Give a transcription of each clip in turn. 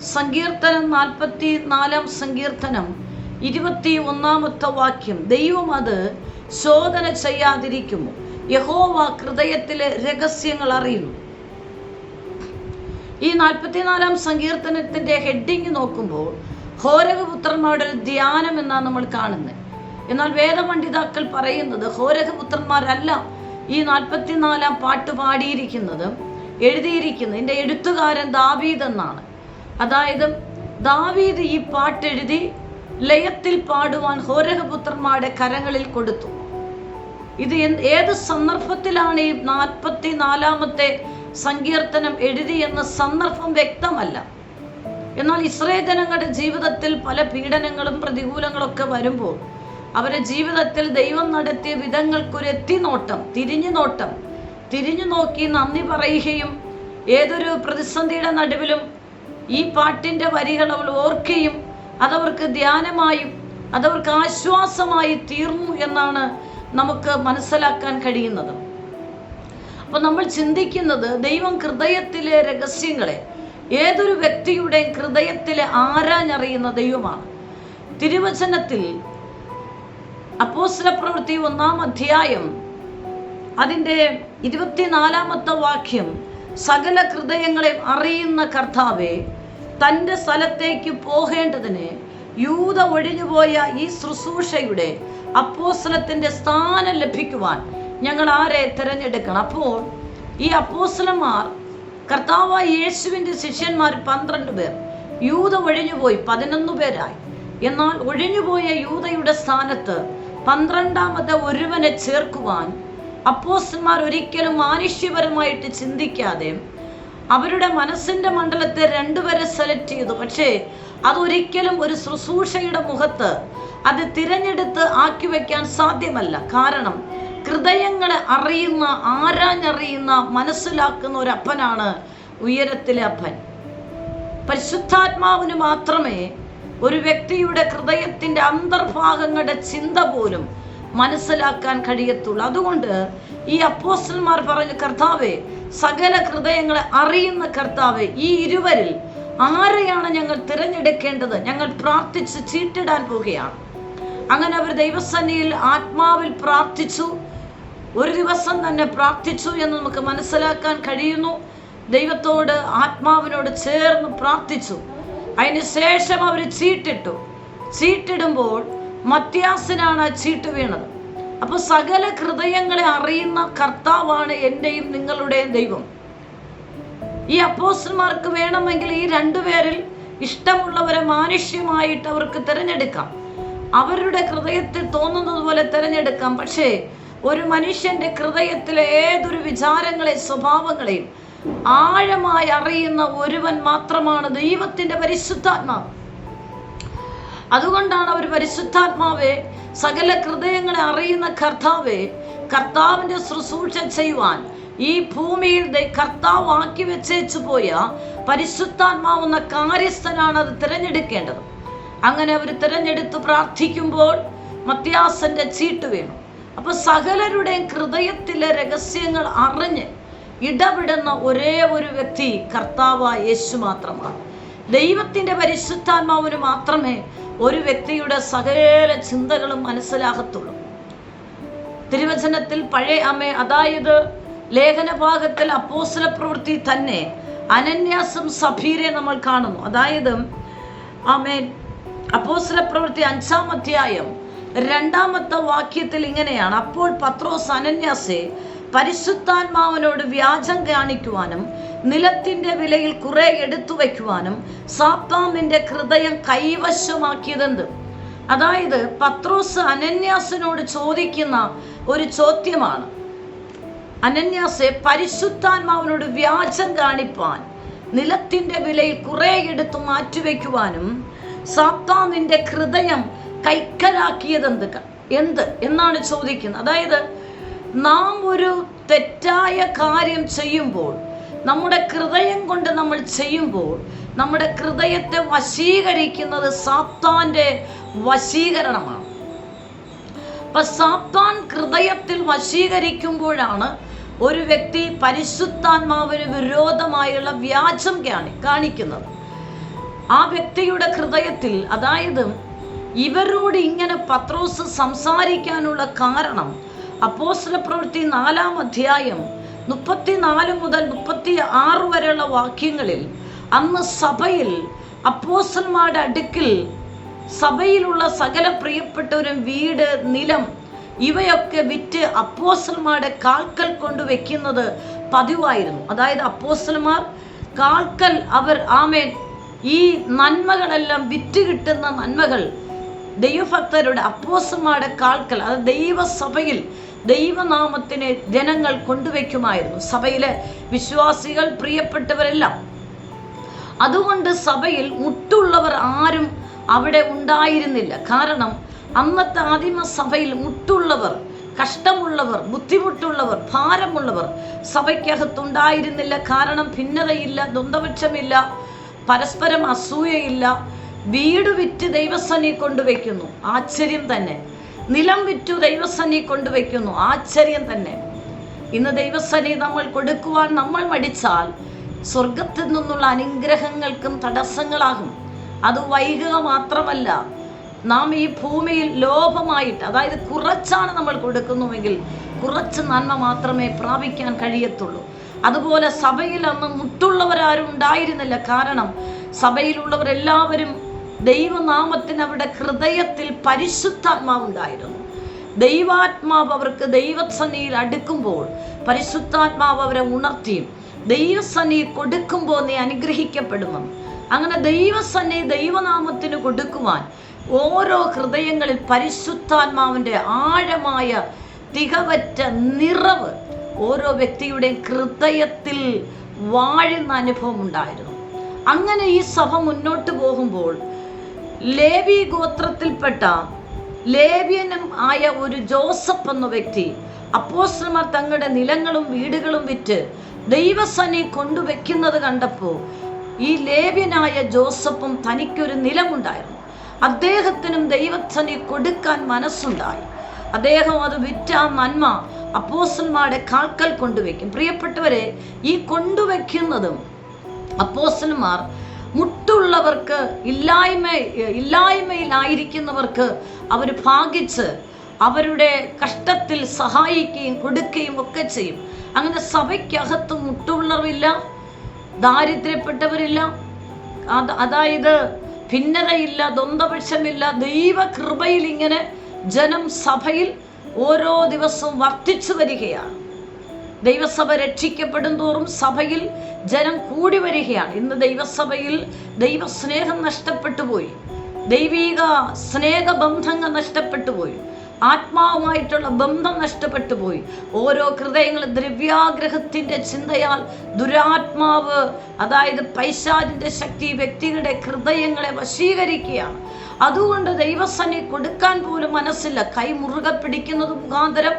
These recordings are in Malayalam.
സങ്കീർത്തനം നാൽപ്പത്തി നാലാം സങ്കീർത്തനം ഇരുപത്തി ഒന്നാമത്തെ വാക്യം. ദൈവം അത് ശോധന ചെയ്യാതിരിക്കുമോ യഹോവ ഹൃദയത്തിലെ രഹസ്യങ്ങൾ അറിയുന്നു. ഈ നാൽപ്പത്തിനാലാം സങ്കീർത്തനത്തിന്റെ ഹെഡിങ് നോക്കുമ്പോൾ ഹോരകപുത്രന്മാരുടെ ഒരു ധ്യാനം എന്നാണ് നമ്മൾ കാണുന്നത്. എന്നാൽ വേദപണ്ഡിതാക്കൾ പറയുന്നത് ഹോരകപുത്രന്മാരല്ല ഈ നാൽപ്പത്തിനാലാം പാട്ട് പാടിയിരിക്കുന്നതും എഴുതിയിരിക്കുന്നത്. എന്റെ എഴുത്തുകാരൻ ദാവീദ് എന്നാണ്. അതായത് ദാവീദ് ഈ പാട്ടെഴുതി ലയത്തിൽ പാടുവാൻ ഹോരകപുത്രന്മാരുടെ കരങ്ങളിൽ കൊടുത്തു. ഇത് ഏത് സന്ദർഭത്തിലാണ് ഈ നാൽപ്പത്തി നാലാമത്തെ സങ്കീർത്തനം എഴുതിയെന്ന സന്ദർഭം വ്യക്തമല്ല. എന്നാൽ ഇസ്രേ ജനങ്ങളുടെ ജീവിതത്തിൽ പല പീഡനങ്ങളും പ്രതികൂലങ്ങളൊക്കെ വരുമ്പോൾ അവരുടെ ജീവിതത്തിൽ ദൈവം നടത്തിയ വിധങ്ങൾക്കൊരു എത്തിനോട്ടം തിരിഞ്ഞു നോട്ടം തിരിഞ്ഞു നോക്കി നന്ദി പറയുകയും ഏതൊരു പ്രതിസന്ധിയുടെ നടുവിലും ഈ പാട്ടിന്റെ വരികൾ അവൾ ഓർക്കുകയും അതവർക്ക് ധ്യാനമായും അതവർക്ക് ആശ്വാസമായി തീർന്നു എന്നാണ് നമുക്ക് മനസ്സിലാക്കാൻ കഴിയുന്നത്. അപ്പോൾ നമ്മൾ ചിന്തിക്കുന്നത് ദൈവം ഹൃദയത്തിലെ രഹസ്യങ്ങളെ ഏതൊരു വ്യക്തിയുടെയും ഹൃദയത്തിലെ ആരാഞ്ഞറിയുന്ന ദൈവമാണ്. തിരുവചനത്തിൽ അപ്പോസ്ല പ്രവൃത്തി ഒന്നാം അധ്യായം അതിന്റെ ഇരുപത്തിനാലാമത്തെ വാക്യം സകല ഹൃദയങ്ങളെ അറിയുന്ന കർത്താവെ തന്റെ സ്ഥലത്തേക്ക് പോകേണ്ടതിന് യൂത ഒഴിഞ്ഞുപോയ ഈ ശുശ്രൂഷയുടെ അപ്പോസ്ലത്തിന്റെ സ്ഥാനം ലഭിക്കുവാൻ ഞങ്ങൾ ആരെ തിരഞ്ഞെടുക്കണം? അപ്പോൾ ഈ അപ്പോസ്ലന്മാർ കർത്താവായ യേശുവിന്റെ ശിഷ്യന്മാർ പന്ത്രണ്ട് പേർ യൂത ഒഴിഞ്ഞുപോയി പതിനൊന്ന് പേരായി. എന്നാൽ ഒഴിഞ്ഞുപോയ യൂതയുടെ സ്ഥാനത്ത് പന്ത്രണ്ടാമത്തെ ഒരുവനെ ചേർക്കുവാൻ അപ്പോസ്റ്റന്മാർ ഒരിക്കലും മാനുഷ്യപരമായിട്ട് ചിന്തിക്കാതെ അവരുടെ മനസ്സിന്റെ മണ്ഡലത്തെ രണ്ടുപേരെ സെലക്ട് ചെയ്തു. പക്ഷേ അതൊരിക്കലും ഒരു ശുശ്രൂഷയുടെ മുഖത്ത് അത് തിരഞ്ഞെടുത്ത് ആക്കി വെക്കാൻ സാധ്യമല്ല. കാരണം ഹൃദയങ്ങളെ അറിയുന്ന ആരാഞ്ഞറിയുന്ന മനസ്സിലാക്കുന്ന ഒരു അപ്പനാണ് ഉയരത്തിലെ അപ്പൻ. പരിശുദ്ധാത്മാവിന് മാത്രമേ ഒരു വ്യക്തിയുടെ ഹൃദയത്തിന്റെ അന്തർഭാഗങ്ങളുടെ ചിന്ത പോലും മനസ്സിലാക്കാൻ കഴിയത്തുള്ളൂ. അതുകൊണ്ട് ഈ അപ്പോസ്റ്റന്മാർ പറഞ്ഞു കർത്താവെ സകല ഹൃദയങ്ങളെ അറിയുന്ന കർത്താവെ ഈ ഇരുവരിൽ ആരെയാണ് ഞങ്ങൾ തിരഞ്ഞെടുക്കേണ്ടത്? ഞങ്ങൾ പ്രാർത്ഥിച്ച് ചീട്ടിടാൻ പോവുകയാണ്. അങ്ങനെ അവർ ദൈവസന്നിയിൽ ആത്മാവിൽ പ്രാർത്ഥിച്ചു. ഒരു ദിവസം തന്നെ പ്രാർത്ഥിച്ചു എന്ന് നമുക്ക് മനസ്സിലാക്കാൻ കഴിയുന്നു. ദൈവത്തോട് ആത്മാവിനോട് ചേർന്ന് പ്രാർത്ഥിച്ചു. അതിന് ശേഷം അവർ ചീട്ടിട്ടു. ചീട്ടിടുമ്പോൾ മത്യാസിനാണ് ആ ചീട്ട് വീണത്. അപ്പൊ സകല ഹൃദയങ്ങളെ അറിയുന്ന കർത്താവാണ് എന്റെയും നിങ്ങളുടെയും ദൈവം. ഈ അപ്പോസ്റ്റന്മാർക്ക് വേണമെങ്കിൽ ഈ രണ്ടുപേരിൽ ഇഷ്ടമുള്ളവരെ മാനുഷ്യമായിട്ട് അവർക്ക് തിരഞ്ഞെടുക്കാം. അവരുടെ ഹൃദയത്തിൽ തോന്നുന്നത് പോലെ തിരഞ്ഞെടുക്കാം. പക്ഷേ ഒരു മനുഷ്യന്റെ ഹൃദയത്തിലെ ഏതൊരു വിചാരങ്ങളെ സ്വഭാവങ്ങളെയും ആഴമായി അറിയുന്ന ഒരുവൻ മാത്രമാണ് ദൈവത്തിന്റെ പരിശുദ്ധാത്മാവ്. അതുകൊണ്ടാണ് അവർ പരിശുദ്ധാത്മാവെ സകല ഹൃദയങ്ങളെ അറിയുന്ന കർത്താവെ കർത്താവിന്റെ ശുശ്രൂഷ ചെയ്യുവാൻ ഈ ഭൂമിയിൽ കർത്താവ് ആക്കി വെച്ചേച്ചു പോയ പരിശുദ്ധാത്മാവുന്ന കാര്യസ്ഥനാണ് അത് തിരഞ്ഞെടുക്കേണ്ടത്. അങ്ങനെ അവർ തിരഞ്ഞെടുത്ത് പ്രാർത്ഥിക്കുമ്പോൾ മത്യാസന്റെ ചീട്ട് വേണം. അപ്പൊ സകലരുടെയും ഹൃദയത്തിലെ രഹസ്യങ്ങൾ അറിഞ്ഞ് ഇടപെടുന്ന ഒരേ ഒരു വ്യക്തി കർത്താവായ യേശു മാത്രമാണ്. ദൈവത്തിന്റെ പരിശുദ്ധാത്മാവിന് മാത്രമേ ഒരു വ്യക്തിയുടെ സകല ചിന്തകളും മനസ്സിലാകത്തുള്ളൂ. തിരുവചനത്തിൽ പഴയ അമ്മ അതായത് ലേഖനഭാഗത്തിൽ അപ്പോസല പ്രവൃത്തി തന്നെ അനന്യാസം സഫീരെ നമ്മൾ കാണുന്നു. അതായത് ആമേൻ അപ്പോസല പ്രവൃത്തി അഞ്ചാം അധ്യായം രണ്ടാമത്തെ വാക്യത്തിൽ ഇങ്ങനെയാണ്. അപ്പോൾ പത്രോസ് അനന്യാസെ പരിശുദ്ധാത്മാവിനോട് വ്യാജം കാണിക്കുവാനും നിലത്തിന്റെ വിലയിൽ കുറെ എടുത്തു വയ്ക്കുവാനും സാത്താമിന്റെ ഹൃദയം കൈവശമാക്കിയതെന്ത്? അതായത് പത്രോസ് അനന്യാസിനോട് ചോദിക്കുന്ന ഒരു ചോദ്യമാണ്. അനന്യാസെ പരിശുദ്ധാത്മാവിനോട് വ്യാജം കാണിപ്പാൻ നിലത്തിന്റെ വിലയിൽ കുറെ എടുത്ത് മാറ്റിവെക്കുവാനും സാത്താമിന്റെ ഹൃദയം കൈക്കലാക്കിയതെന്ത്? എന്ത്? എന്നാണ് ചോദിക്കുന്നത്. അതായത് നാം ഒരു തെറ്റായ കാര്യം ചെയ്യുമ്പോൾ നമ്മുടെ ഹൃദയം കൊണ്ട് നമ്മൾ ചെയ്യുമ്പോൾ നമ്മുടെ ഹൃദയത്തെ വശീകരിക്കുന്നത് സാത്താന്റെ വശീകരണമാണ്. അപ്പൊ സാത്താൻ ഹൃദയത്തിൽ വശീകരിക്കുമ്പോഴാണ് ഒരു വ്യക്തി പരിശുദ്ധാത്മാവിന് വിരോധമായുള്ള വ്യാജം കാണി കാണിക്കുന്നത്. ആ വ്യക്തിയുടെ ഹൃദയത്തിൽ അതായത് ഇവരോട് ഇങ്ങനെ പത്രോസ് സംസാരിക്കാനുള്ള കാരണം അപ്പോസ്റ്റല പ്രവൃത്തി നാലാം അധ്യായം മുപ്പത്തിനാല് മുതൽ മുപ്പത്തി ആറ് വരെയുള്ള വാക്യങ്ങളിൽ അന്ന് സഭയിൽ അപ്പോസന്മാരുടെ അടുക്കിൽ സഭയിലുള്ള സകല പ്രിയപ്പെട്ടവരും വീട് നിലം ഇവയൊക്കെ വിറ്റ് അപ്പോസന്മാരുടെ കാൽക്കൽ കൊണ്ട് വെക്കുന്നത് പതിവായിരുന്നു. അതായത് അപ്പോസന്മാർ കാൽക്കൽ അവർ ആമേൻ ഈ നന്മകളെല്ലാം വിറ്റ് കിട്ടുന്ന നന്മകൾ ദൈവഭക്തരുടെ അപ്പോസന്മാരുടെ കാൽക്കൽ അത് ദൈവസഭയിൽ ദൈവനാമത്തിന് ജനങ്ങൾ കൊണ്ടുവയ്ക്കുമായിരുന്നു. സഭയിലെ വിശ്വാസികൾ പ്രിയപ്പെട്ടവരെല്ലാം. അതുകൊണ്ട് സഭയിൽ മുട്ടുള്ളവർ ആരും അവിടെ ഉണ്ടായിരുന്നില്ല. കാരണം അന്നത്തെ ആദിമ സഭയിൽ മുട്ടുള്ളവർ കഷ്ടമുള്ളവർ ബുദ്ധിമുട്ടുള്ളവർ ഭാരമുള്ളവർ സഭയ്ക്കകത്തുണ്ടായിരുന്നില്ല. കാരണം ഭിന്നതയില്ല ദ്വന്ദ്വപക്ഷമില്ല പരസ്പരം അസൂയയില്ല. വീട് വിറ്റ് ദൈവസനെ കൊണ്ടുവയ്ക്കുന്നു. ആശ്ചര്യം തന്നെ. നിലം വിറ്റു ദൈവസനി കൊണ്ടുവയ്ക്കുന്നു. ആശ്ചര്യം തന്നെ. ഇന്ന് ദൈവസനി നമ്മൾ കൊടുക്കുവാൻ നമ്മൾ മടിച്ചാൽ സ്വർഗത്തിൽ നിന്നുള്ള അനുഗ്രഹങ്ങൾക്കും തടസ്സങ്ങളാകും. അത് വൈകുക മാത്രമല്ല നാം ഈ ഭൂമിയിൽ ലോഭമായിട്ട് അതായത് കുറച്ചാണ് നമ്മൾ കൊടുക്കുന്നുവെങ്കിൽ കുറച്ച് നന്മ മാത്രമേ പ്രാപിക്കാൻ കഴിയത്തുള്ളൂ. അതുപോലെ സഭയിൽ അന്ന് മുട്ടുള്ളവരാരും ഉണ്ടായിരുന്നില്ല. കാരണം സഭയിലുള്ളവരെല്ലാവരും ദൈവനാമത്തിന് അവരുടെ ഹൃദയത്തിൽ പരിശുദ്ധാത്മാവുണ്ടായിരുന്നു. ദൈവാത്മാവ് അവർക്ക് ദൈവസന്നിയിൽ അടുക്കുമ്പോൾ പരിശുദ്ധാത്മാവ് അവരെ ഉണർത്തിയും ദൈവസന്നി കൊടുക്കുമ്പോൾ നീ അനുഗ്രഹിക്കപ്പെടുമെന്ന് അങ്ങനെ ദൈവസന്നി ദൈവനാമത്തിന് കൊടുക്കുവാൻ ഓരോ ഹൃദയങ്ങളിൽ പരിശുദ്ധാത്മാവിന്റെ ആഴമായ തികവറ്റ നിറവ് ഓരോ വ്യക്തിയുടെയും ഹൃദയത്തിൽ വാഴുന്ന അനുഭവം ഉണ്ടായിരുന്നു അങ്ങനെ ഈ സഭ മുന്നോട്ട് പോകുമ്പോൾ ലേവി ഗോത്രത്തിൽപ്പെട്ട ലേവ്യനും ആയ ഒരു ജോസഫ് എന്ന വ്യക്തി അപ്പോസ്റ്റർമാർ തങ്ങളുടെ നിലങ്ങളും വീടുകളും വിറ്റ് ദൈവസനെ കൊണ്ടുവെക്കുന്നത് കണ്ടപ്പോൾ ഈ ലേവ്യനായ ജോസഫും തനിക്കൊരു നിലമുണ്ടായിരുന്നു. അദ്ദേഹത്തിനും ദൈവസനെ കൊടുക്കാൻ മനസ്സുണ്ടായി. അദ്ദേഹം അത് വിറ്റ നന്മ അപ്പോസ്റ്റന്മാരുടെ കാൽക്കൽ കൊണ്ടുവെക്കും പ്രിയപ്പെട്ടവരെ ഈ കൊണ്ടുവെക്കുന്നതും അപ്പോസ്റ്റന്മാർ മുട്ടുള്ളവർക്ക് ഇല്ലായ്മ ഇല്ലായ്മയിലായിരിക്കുന്നവർക്ക് അവർ ഭാഗിച്ച് അവരുടെ കഷ്ടത്തിൽ സഹായിക്കുകയും കൊടുക്കുകയും ഒക്കെ ചെയ്യും. അങ്ങനെ സഭയ്ക്കകത്ത് മുട്ടുള്ളവരില്ല ദാരിദ്ര്യപ്പെട്ടവരില്ല അത് അതായത് ഭിന്നതയില്ല ദ്വന്ദ്വപക്ഷമില്ല ദൈവകൃപയിൽ ഇങ്ങനെ ജനം സഭയിൽ ഓരോ ദിവസവും വർദ്ധിച്ചു വരികയാണ്. ദൈവസഭ രക്ഷിക്കപ്പെടും തോറും സഭയിൽ ജനം കൂടി വരികയാണ്. ഇന്ന് ദൈവസഭയിൽ ദൈവസ്നേഹം നഷ്ടപ്പെട്ടു പോയി. ദൈവീക സ്നേഹബന്ധങ്ങൾ നഷ്ടപ്പെട്ടു പോയി. ആത്മാവുമായിട്ടുള്ള ബന്ധം നഷ്ടപ്പെട്ടു പോയി. ഓരോ ഹൃദയങ്ങൾ ദ്രവ്യാഗ്രഹത്തിന്റെ ചിന്തയാൽ ദുരാത്മാവ് അതായത് പൈശാചിന്റെ ശക്തി വ്യക്തികളുടെ ഹൃദയങ്ങളെ വശീകരിക്കുകയാണ്. അതുകൊണ്ട് ദൈവസനെ കൊടുക്കാൻ പോലും മനസ്സില്ല. കൈ മുറുകെ പിടിക്കുന്നത് മുഖാന്തരം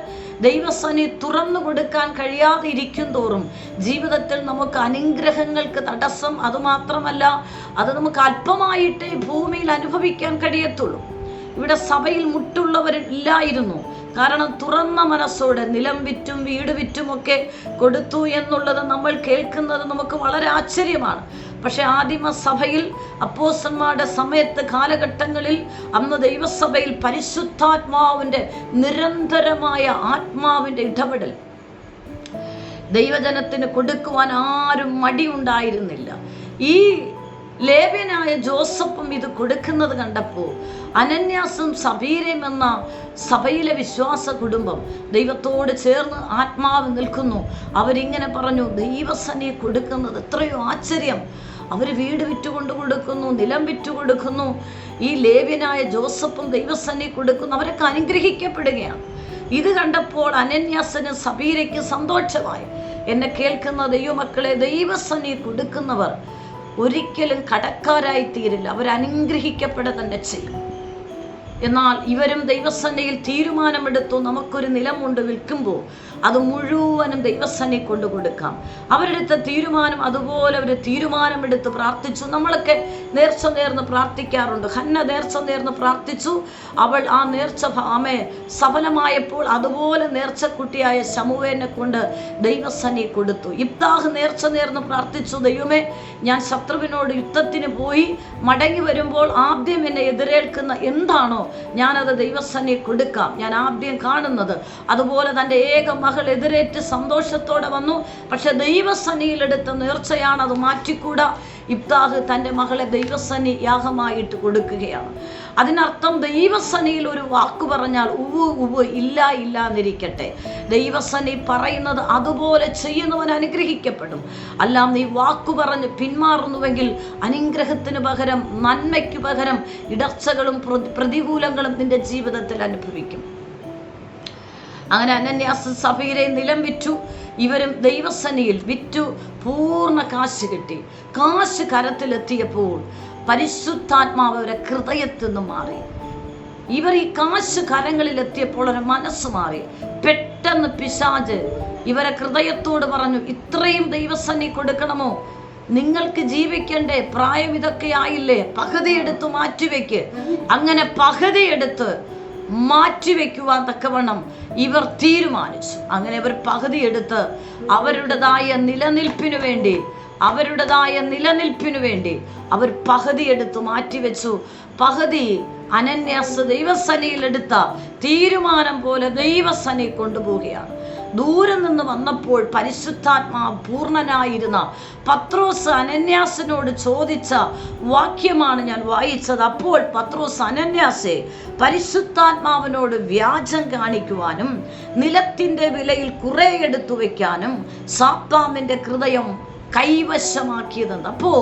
ദൈവസനി തുറന്നു കൊടുക്കാൻ കഴിയാതെ ഇരിക്കും തോറും ജീവിതത്തിൽ നമുക്ക് അനുഗ്രഹങ്ങൾക്ക് തടസ്സം അതുമാത്രമല്ല അത് നമുക്ക് അല്പമായിട്ടേ ഭൂമിയിൽ അനുഭവിക്കാൻ കഴിയത്തുള്ളൂ. ഇവിടെ സഭയിൽ മുട്ടുള്ളവരില്ലായിരുന്നു കാരണം തുറന്ന മനസ്സോടെ നിലം വിറ്റും വീട് വിറ്റുമൊക്കെ കൊടുത്തു എന്നുള്ളത് നമ്മൾ കേൾക്കുന്നത് നമുക്ക് വളരെ ആശ്ചര്യമാണ്. പക്ഷെ ആദിമ സഭയിൽ അപ്പോസന്മാരുടെ സമയത്ത് കാലഘട്ടങ്ങളിൽ അന്ന് ദൈവസഭയിൽ പരിശുദ്ധാത്മാവിന്റെ നിരന്തരമായ ആത്മാവിന്റെ ഇടപെടൽ. ദൈവജനത്തിന് കൊടുക്കുവാൻ ആരും മടി ഉണ്ടായിരുന്നില്ല ഈ ലേവ്യനായ ജോസഫും ഇത് കൊടുക്കുന്നത് കണ്ടപ്പോൾ അനന്യാസും സബീരയും എന്ന സഭയിലെ വിശ്വാസ കുടുംബം ദൈവത്തോട് ചേർന്ന് ആത്മാവ് നിൽക്കുന്നു. അവരിങ്ങനെ പറഞ്ഞു ദൈവസനെ കൊടുക്കുന്നത് എത്രയോ ആശ്ചര്യം. അവർ വീട് വിറ്റുകൊണ്ട് കൊടുക്കുന്നു നിലം വിറ്റു കൊടുക്കുന്നു. ഈ ലേവ്യനായ ജോസഫും ദൈവസനെ കൊടുക്കുന്നു. അവരൊക്കെ അനുഗ്രഹിക്കപ്പെടുകയാണ്. ഇത് കണ്ടപ്പോൾ അനന്യാസന് സബീരയ്ക്ക് സന്തോഷമായി. എന്നെ കേൾക്കുന്ന ദൈവമക്കളെ ദൈവസനെ കൊടുക്കുന്നവർ ഒരിക്കലും കടക്കാരായി തീരില്ല അവർ അനുഗ്രഹിക്കപ്പെടുക തന്നെ ചെയ്യും. എന്നാൽ ഇവരും ദൈവസന്നയിൽ തീരുമാനമെടുത്തു നമുക്കൊരു നിലമുണ്ട് വിൽക്കുമ്പോൾ അത് മുഴുവനും ദൈവസന്നെ കൊണ്ടു കൊടുക്കാം. അവരെടുത്ത തീരുമാനം അതുപോലെ അവർ തീരുമാനമെടുത്ത് പ്രാർത്ഥിച്ചു. നമ്മളൊക്കെ നേർച്ച നേർന്ന് പ്രാർത്ഥിക്കാറുണ്ട്. ഹന്ന നേർച്ച നേർന്ന് പ്രാർത്ഥിച്ചു. അവൾ ആ നേർച്ച ആമെ സഫലമായപ്പോൾ അതുപോലെ നേർച്ചക്കുട്ടിയായ ശമുവേനെ കൊണ്ട് ദൈവസന്നെ കൊടുത്തു. ഇബ്താഹ് നേർച്ച നേർന്ന് പ്രാർത്ഥിച്ചു. ദൈവമേ ഞാൻ ശത്രുവിനോട് യുദ്ധത്തിന് പോയി മടങ്ങി വരുമ്പോൾ ആദ്യം എന്നെ എതിരേൽക്കുന്ന എന്താണോ ഞാനത് ദൈവസന്നെ കൊടുക്കാം. ഞാൻ ആദ്യം കാണുന്നത്. അതുപോലെ തന്റെ ഏക മകൾ എതിരേറ്റ് സന്തോഷത്തോടെ വന്നു. പക്ഷെ ദൈവസന്നിയിലെടുത്ത നേർച്ചയാണ് അത് മാറ്റിക്കൂടാ? ഇബ്താഹ് തന്റെ മകളെ ദൈവസനി യാഗമായിട്ട് കൊടുക്കുകയാണ്. അതിനർത്ഥം ദൈവസനിയിൽ ഒരു വാക്ക് പറഞ്ഞാൽ ഉവ് ഉവ് ഇല്ല ഇല്ല എന്നിരിക്കട്ടെ ദൈവസനി പറയുന്നത് അതുപോലെ ചെയ്യുന്നവൻ അനുഗ്രഹിക്കപ്പെടും. അല്ലാം നീ വാക്കു പറഞ്ഞ് പിന്മാറുന്നുവെങ്കിൽ അനുഗ്രഹത്തിന് പകരം നന്മയ്ക്ക് പകരം ഇടർച്ചകളും പ്രതികൂലങ്ങളും നിന്റെ ജീവിതത്തിൽ അനുഭവിക്കും. അങ്ങനെ അനന്യാസ സഭയിലെ നിലം വിറ്റു. ഇവരും ദൈവസനയിൽ വിറ്റു പൂർണ കാശ് കിട്ടി. കാശ് കരത്തിലെത്തിയപ്പോൾ പരിശുദ്ധാത്മാവ് അവരെ ഹൃദയത്തിൽ നിന്ന് മാറി. ഇവർ ഈ കാശ് കരങ്ങളിൽ എത്തിയപ്പോൾ ഒരു മനസ്സ് മാറി. പെട്ടെന്ന് പിശാജ് ഇവരെ ഹൃദയത്തോട് പറഞ്ഞു ഇത്രയും ദൈവസന്നി കൊടുക്കണമോ? നിങ്ങൾക്ക് ജീവിക്കണ്ടേ? പ്രായം ഇതൊക്കെ ആയില്ലേ? പകുതി എടുത്ത് മാറ്റിവെക്ക്. അങ്ങനെ പകുതി എടുത്ത് മാറ്റിവെക്കുവാൻ തക്കവണ്ണം ഇവർ തീരുമാനിച്ചു. അങ്ങനെ അവർ പകുതി എടുത്ത് അവരുടേതായ നിലനിൽപ്പിനു വേണ്ടി അവരുടേതായ നിലനിൽപ്പിനു വേണ്ടി അവർ പകുതി എടുത്ത് മാറ്റിവെച്ചു. പകുതി അനന്യാസ ദൈവസനയിൽ എടുത്ത തീരുമാനം പോലെ ദൈവസനയിൽ കൊണ്ടുപോവുകയാണ്. ദൂരെ നിന്ന് വന്നപ്പോൾ പരിശുദ്ധാത്മാ പൂർണനായിരുന്ന പത്രോസ് അനന്യാസിനോട് ചോദിച്ച വാക്യമാണ് ഞാൻ വായിച്ചത്. അപ്പോൾ പത്രോസ് അനന്യാസെ പരിശുദ്ധാത്മാവിനോട് വ്യാജം കാണിക്കുവാനും നിലത്തിന്റെ വിലയിൽ കുറെ എടുത്തു വയ്ക്കാനും സാത്താമിന്റെ ഹൃദയം കൈവശമാക്കിയതെന്ന് അപ്പോൾ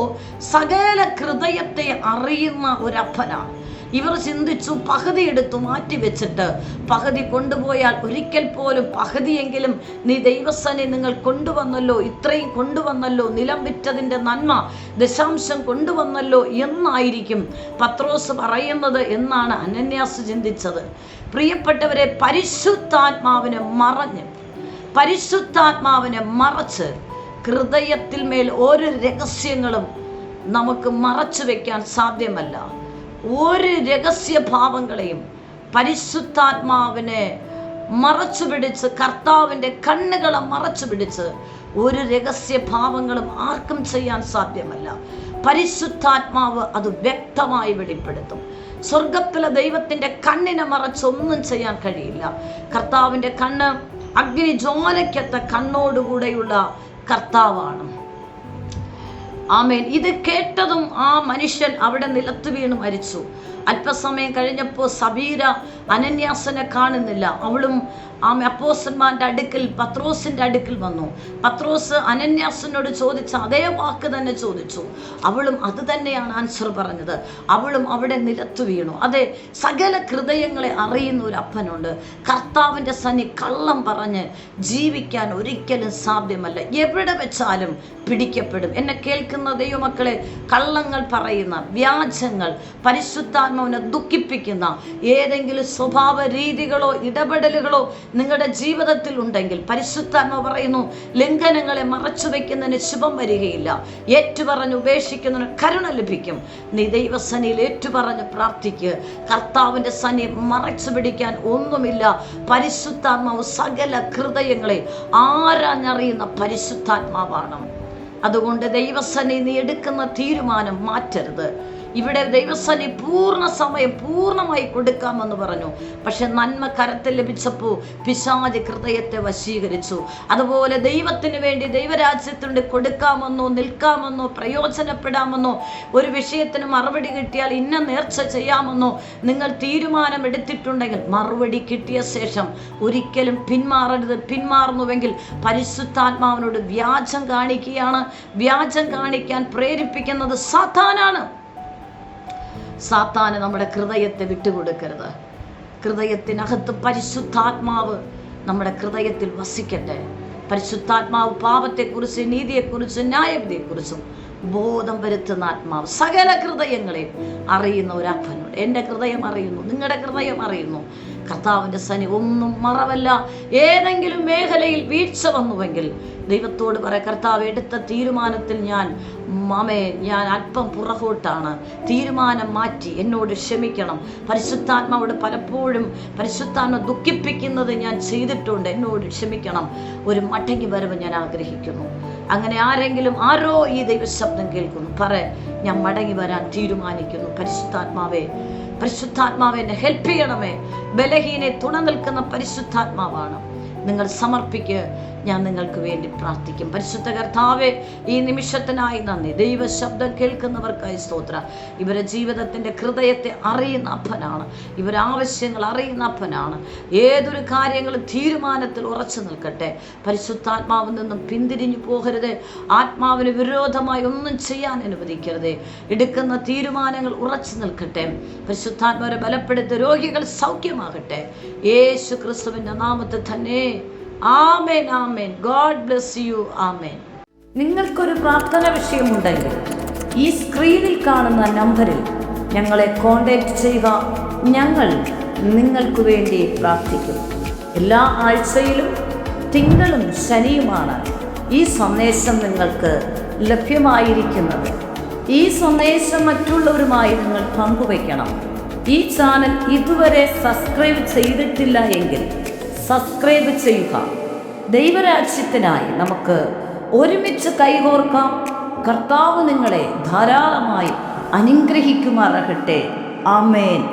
സകല ഹൃദയത്തെ അറിയുന്ന ഒരപ്പനാണ്. ഇവർ ചിന്തിച്ചു പകുതി എടുത്തു മാറ്റി വെച്ചിട്ട് പകുതി കൊണ്ടുപോയാൽ ഒരിക്കൽ പോലും പകുതിയെങ്കിലും നീ ദൈവസനെ നിങ്ങൾ കൊണ്ടുവന്നല്ലോ ഇത്രയും കൊണ്ടുവന്നല്ലോ നിലം വിറ്റതിന്റെ നന്മ ദശാംശം കൊണ്ടുവന്നല്ലോ എന്നായിരിക്കും പത്രോസ് പറയുന്നത് എന്നാണ് അനന്യാസ് ചിന്തിച്ചത്. പ്രിയപ്പെട്ടവരെ പരിശുദ്ധാത്മാവിനെ മറഞ്ഞ് പരിശുദ്ധാത്മാവിനെ മറച്ച് ഹൃദയത്തിൽ മേൽ ഒരു രഹസ്യങ്ങളും നമുക്ക് മറച്ചു വെക്കാൻ സാധ്യമല്ല. ഒരു രഹസ്യ രഹസ്യഭാവങ്ങളെയും പരിശുദ്ധാത്മാവിനെ മറച്ചു പിടിച്ച് കർത്താവിന്റെ കണ്ണുകളെ മറച്ചു പിടിച്ച് ഒരു രഹസ്യഭാവങ്ങളും ആർക്കും ചെയ്യാൻ സാധ്യമല്ല. പരിശുദ്ധാത്മാവ് അത് വ്യക്തമായി വെളിപ്പെടുത്തും. സ്വർഗത്തിലെ ദൈവത്തിന്റെ കണ്ണിനെ മറച്ചൊന്നും ചെയ്യാൻ കഴിയില്ല. കർത്താവിന്റെ കണ്ണ് അഗ്നി ജ്വാലയ്ക്കത്ത കണ്ണോടുകൂടെയുള്ള കർത്താവാണ്. ആമേൻ. ഇത് കേട്ടതും ആ മനുഷ്യൻ അവിടെ നിലത്ത് വീണ് മരിച്ചു. അല്പസമയം കഴിഞ്ഞപ്പോൾ സബീര അനന്യാസനെ കാണുന്നില്ല. അവളും ആ അപ്പോസന്മാരുടെ അടുക്കൽ പത്രോസിന്റെ അടുക്കൽ വന്നു. പത്രോസ് അനന്യാസിനോട് ചോദിച്ച അതേ വാക്ക് തന്നെ ചോദിച്ചു. അവളും അത് തന്നെയാണ് ആൻസർ പറഞ്ഞത്. അവളും അവിടെ നിലത്തു വീണു. അതെ സകല ഹൃദയങ്ങളെ അറിയുന്ന ഒരു അപ്പനുണ്ട്. കർത്താവിന്റെ സന്നി കള്ളം പറഞ്ഞ് ജീവിക്കാൻ ഒരിക്കലും സാധ്യമല്ല. എവിടെ വെച്ചാലും പിടിക്കപ്പെടും. എന്നെ കേൾക്കുന്ന ദൈവമക്കളെ കള്ളങ്ങൾ പറയുന്ന വ്യാജങ്ങൾ പരിശുദ്ധാത്മാവിനെ ദുഃഖിപ്പിക്കുന്ന ഏതെങ്കിലും സ്വഭാവ രീതികളോ ഇടപെടലുകളോ നിങ്ങളുടെ ജീവിതത്തിൽ ഉണ്ടെങ്കിൽ പരിശുദ്ധാത്മ പറയുന്നു ലംഘനങ്ങളെ മറച്ചു വയ്ക്കുന്നതിന് ശുഭം വരികയില്ല. ഏറ്റുപറഞ്ഞ് ഉപേക്ഷിക്കുന്നതിന് കരുണ ലഭിക്കും. നീ ദൈവസനിയിൽ ഏറ്റുപറഞ്ഞ് പ്രാർത്ഥിക്ക്. കർത്താവിന്റെ സനി മറച്ചു പിടിക്കാൻ ഒന്നുമില്ല. പരിശുദ്ധാത്മാവ് സകല ഹൃദയങ്ങളെ ആരാഞ്ഞറിയുന്ന പരിശുദ്ധാത്മാവാണ്. അതുകൊണ്ട് ദൈവസനി നീ എടുക്കുന്ന തീരുമാനം മാറ്റരുത്. ഇവിടെ ദൈവസനി പൂർണ സമയം പൂർണമായി കൊടുക്കാമെന്ന് പറഞ്ഞു. പക്ഷെ നന്മ കരത്തിൽ ലഭിച്ചപ്പോൾ പിശാജ് ഹൃദയത്തെ വശീകരിച്ചു. അതുപോലെ ദൈവത്തിന് വേണ്ടി ദൈവരാജ്യത്തിന് കൊടുക്കാമെന്നോ നിൽക്കാമെന്നോ പ്രയോജനപ്പെടാമെന്നോ ഒരു വിഷയത്തിന് മറുപടി കിട്ടിയാൽ ഇന്ന നേർച്ച ചെയ്യാമെന്നോ നിങ്ങൾ തീരുമാനം എടുത്തിട്ടുണ്ടെങ്കിൽ മറുപടി കിട്ടിയ ശേഷം ഒരിക്കലും പിന്മാറരുത്. പിന്മാറുന്നുവെങ്കിൽ പരിശുദ്ധാത്മാവിനോട് വ്യാജം കാണിക്കുകയാണ്. വ്യാജം കാണിക്കാൻ പ്രേരിപ്പിക്കുന്നത് സാത്താനാണ്. സാത്താന് നമ്മുടെ ഹൃദയത്തെ വിട്ടുകൊടുക്കരുത്. ഹൃദയത്തിനകത്ത് പരിശുദ്ധാത്മാവ് നമ്മുടെ ഹൃദയത്തിൽ വസിക്കട്ടെ. പരിശുദ്ധാത്മാവ് പാപത്തെക്കുറിച്ച് നീതിയെക്കുറിച്ച് ന്യായവിധിയെക്കുറിച്ചും ബോധം വരുത്തുന്ന ആത്മാവ് സകല ഹൃദയങ്ങളെയും അറിയുന്ന ഒരു അപ്പനുണ്ട് എന്റെ ഹൃദയം അറിയുന്നു നിങ്ങളുടെ ഹൃദയം അറിയുന്നു. കർത്താവിന്റെ സനി ഒന്നും മറവല്ല. ഏതെങ്കിലും മേഖലയിൽ വീഴ്ച വന്നുവെങ്കിൽ ദൈവത്തോട് പറ കർത്താവ് എടുത്ത തീരുമാനത്തിൽ ഞാൻ മമേ ഞാൻ അല്പം പുറകോട്ടാണ്. തീരുമാനം മാറ്റി എന്നോട് ക്ഷമിക്കണം. പരിശുദ്ധാത്മാവോട് പലപ്പോഴും പരിശുദ്ധാത്മ ദുഃഖിപ്പിക്കുന്നത് ഞാൻ ചെയ്തിട്ടുണ്ട്. എന്നോട് ക്ഷമിക്കണം. ഒരു മടങ്ങി വരവ് ഞാൻ ആഗ്രഹിക്കുന്നു. അങ്ങനെ ആരെങ്കിലും ആരോ ഈ ദൈവശബ്ദം കേൾക്കുന്നു. പറ ഞാൻ മടങ്ങി വരാൻ തീരുമാനിക്കുന്നു. പരിശുദ്ധാത്മാവേ പരിശുദ്ധാത്മാവെ എന്നെ ഹെൽപ്പ് ചെയ്യണമേ. ബലഹീനെ തുണ നിൽക്കുന്ന പരിശുദ്ധാത്മാവാണ്. നിങ്ങൾ സമർപ്പിക്ക്. ഞാൻ നിങ്ങൾക്ക് വേണ്ടി പ്രാർത്ഥിക്കും. പരിശുദ്ധ കർത്താവെ ഈ നിമിഷത്തിനായി നന്ദി. ദൈവ ശബ്ദം കേൾക്കുന്നവർക്കായി സ്തോത്ര. ഇവരെ ജീവിതത്തിന്റെ ഹൃദയത്തെ അറിയുന്ന അപ്പനാണ്. ഇവരെ ആവശ്യങ്ങൾ അറിയുന്ന അപ്പനാണ്. ഏതൊരു കാര്യങ്ങളും തീരുമാനത്തിൽ ഉറച്ചു നിൽക്കട്ടെ. പരിശുദ്ധാത്മാവിൽ നിന്നും പിന്തിരിഞ്ഞു പോകരുത്. ആത്മാവിന് വിരോധമായി ഒന്നും ചെയ്യാൻ അനുവദിക്കരുത്. എടുക്കുന്ന തീരുമാനങ്ങൾ ഉറച്ചു നിൽക്കട്ടെ. പരിശുദ്ധാത്മാവരെ ബലപ്പെടുത്തി രോഗികൾ സൗഖ്യമാകട്ടെ. യേശു ക്രിസ്തുവിന്റെ നാമത്തെ തന്നെ ആമേൻ ആമേൻ. ഗോഡ് ബ്ലെസ് യു ആമേൻ. നിങ്ങൾക്കൊരു പ്രാർത്ഥന വിഷയമുണ്ടെങ്കിൽ ഈ സ്ക്രീനിൽ കാണുന്ന നമ്പറിൽ ഞങ്ങളെ കോൺടാക്റ്റ് ചെയ്യുക. ഞങ്ങൾ നിങ്ങൾക്ക് വേണ്ടി പ്രാർത്ഥിക്കും. എല്ലാ ആഴ്ചയിലും തിങ്കളും ശനിയുമാണ് ഈ സന്ദേശം നിങ്ങൾക്ക് ലഭ്യമായിരിക്കുന്നത്. ഈ സന്ദേശം മറ്റുള്ളവരുമായി നിങ്ങൾ പങ്കുവയ്ക്കണം. ഈ ചാനൽ ഇതുവരെ സബ്സ്ക്രൈബ് ചെയ്തിട്ടില്ല എങ്കിൽ സബ്സ്ക്രൈബ് ചെയ്യുക. ദൈവരാജ്യത്തിനായി നമുക്ക് ഒരുമിച്ച് കൈകോർക്കാം. കർത്താവ് നിങ്ങളെ ധാരാളമായി അനുഗ്രഹിക്കുമാറാകട്ടെ. ആമേൻ.